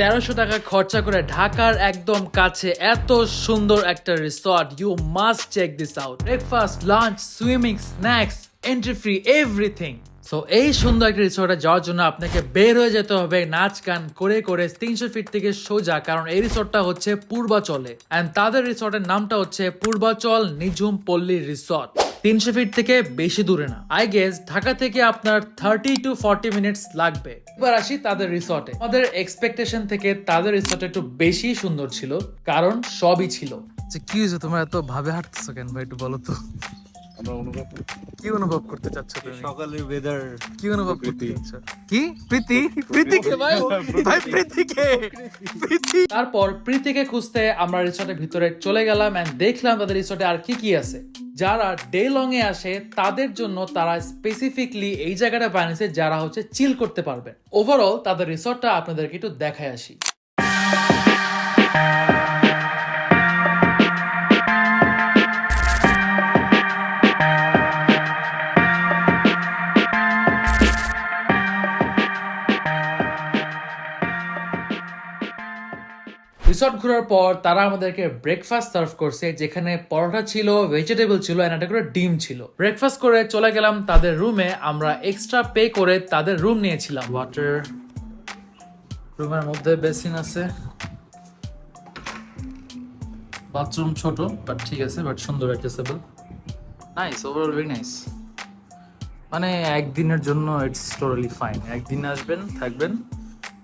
তেরোশো টাকা খরচা করে ঢাকার একদম কাছে এত সুন্দর একটা resort you must check this out breakfast lunch swimming snacks entry free everything so এই সুন্দর একটা রিসর্টে যাওয়ার জন্য আপনাকে বের হয়ে যেতে হবে নাচ গান করে করে তিনশো ফিট থেকে সোজা, কারণ এই রিসর্টটা হচ্ছে পূর্বাচলে। অ্যান্ড তাদের রিসর্টের নামটা হচ্ছে পূর্বাচল নিঝুম পল্লী রিসর্ট তিনশো ফিট থেকে বেশি দূরে না। আই গেস ঢাকা থেকে আপনার থার্টি টু ফর্টি মিনিটস লাগবে। এবার আসি তাদের রিসর্টে আমাদের এক্সপেকটেশন থেকে তাদের রিসর্ট একটু বেশি সুন্দর ছিল কারণ সবই ছিল। যে কি হয়েছে? তোমরা এত ভাবে হাঁটতেছো কেন ভাই একটু বলো তো? আমরা অনুভব কি অনুভব করতে চাচ্ছ তুমি? সকালের ওয়েদার কি অনুভব করতে চাচ্ছ? কি? প্রীতি? প্রীতিকে ভাই? ভাই প্রীতিকে! প্রীতি! তারপর প্রীতিকে খুঁজতে আমরা রিসর্টের ভিতরে চলে গেলাম এন্ড দেখলাম তাদের রিসর্টে আর কি কি আছে। যারা ডে লং এ আসে, তাদের জন্য তারা স্পেসিফিকলি এই জায়গাটা বানিয়েছে যারা হচ্ছে চিল করতে পারবে। ওভারঅল তাদের রিসর্টটা আপনাদেরকে একটু দেখায় আসি। রিসর্ট ঘোরার পর তারা আমাদেরকে ব্রেকফাস্ট সার্ভ করছে, যেখানে পরোটা ছিল ভেজিটেবল ছিল এন্ড একটা করে ডিম ছিল। ব্রেকফাস্ট করে চলে গেলাম তাদের রুমে আমরা এক্সট্রা পে করে তাদের রুম নিয়েছিলাম। ওয়াটার রুমের মধ্যে বেসিন আছে। বাথরুম ছোট বাট ঠিক আছে বাট সুন্দর accessible nice overall very nice মানে একদিনের জন্য ইটস টোটালি ফাইন একদিন আসবেন, থাকবেন।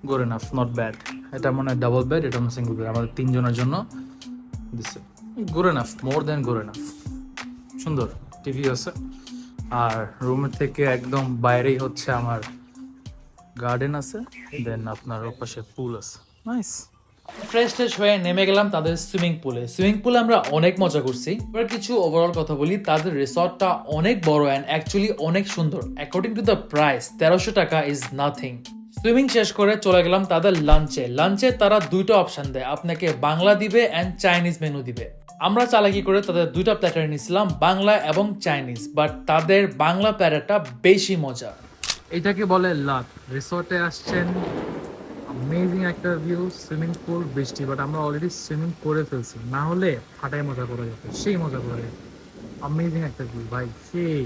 গুড এনাফ নট ব্যাড এটা মনে হয় ডাবল বেড এটা মনে সিঙ্গল বেড আমাদের তিনজনের জন্য দিছে good enough more then good enough সুন্দর টিভি আছে। আর রুম থেকে একদম বাইরেই হচ্ছে আমার গার্ডেন আছে। দেন আপনার ওপাশে পুল আছে। নাইস ফ্রেশ ট্রেশ হয়ে নেমে গেলাম তাদের সুইমিং পুলে সুইমিং পুলে আমরা অনেক মজা করছি। এবার কিছু ওভারঅল কথা বলি। তাদের রিসর্টটা অনেক বড় অ্যান্ড অ্যাকচুয়ালি অনেক সুন্দর। অ্যাকর্ডিং টু দ্য প্রাইস তেরোশো টাকা ইজ নাথিং সুইমিং শেষ করে চলে গেলাম তাদের লাঞ্চে লাঞ্চে তারা দুইটা অপশন দেয়। আপনাকে বাংলা দিবে অ্যান্ড চাইনিজ মেনু দিবে। আমরা চালাকি করে তাদের দুইটা প্ল্যাটার নিয়েছিলাম, বাংলা এবং চাইনিজ বাট তাদের বাংলা প্ল্যাটারটা বেশি মজা। এটাকে বলে লাক রিসর্টে আসছেন অ্যামেজিং একটা ভিউ সুইমিং পুল বৃষ্টি বাট আমরা অলরেডি সুইমিং করে ফেলছি। না হলে ফাটাই মজা করা যেত সেই মজা করা যেত অ্যামেজিং একটা ভিউ ভাই, সেই।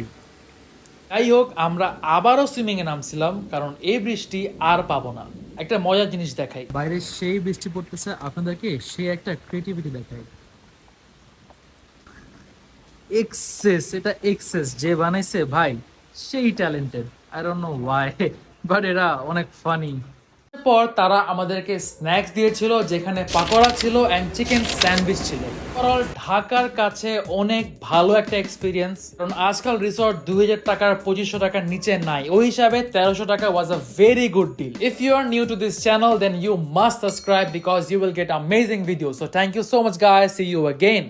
যাই হোক আমরা আবারও সুইমিং এ নামছিলাম, কারণ এই বৃষ্টি আর পাবো না। একটা মজার জিনিস দেখাই। বাইরে সেই বৃষ্টি পড়তেছে, আপনাদেরকে সে একটা ক্রিয়েটিভিটি দেখাই। এক্সেস এটা এক্সেস যে বানাইছে ভাই, সেই talented I don't know why but এরা অনেক ফানি পর তারা আমাদেরকে স্ন্যাক্স দিয়েছিল, যেখানে পাকোড়া ছিল অ্যান্ড চিকেন স্যান্ডউইচ ছিল। ওভারঅল ঢাকার কাছে অনেক ভালো একটা এক্সপিরিয়েন্স কারণ আজকাল রিসর্ট দুই হাজার টাকার, পঁচিশশো টাকার নিচে নাই। ওই হিসাবে তেরোশো টাকা was a very good deal if you are new to this channel then you must subscribe because you will get amazing video so thank you so much guys see you again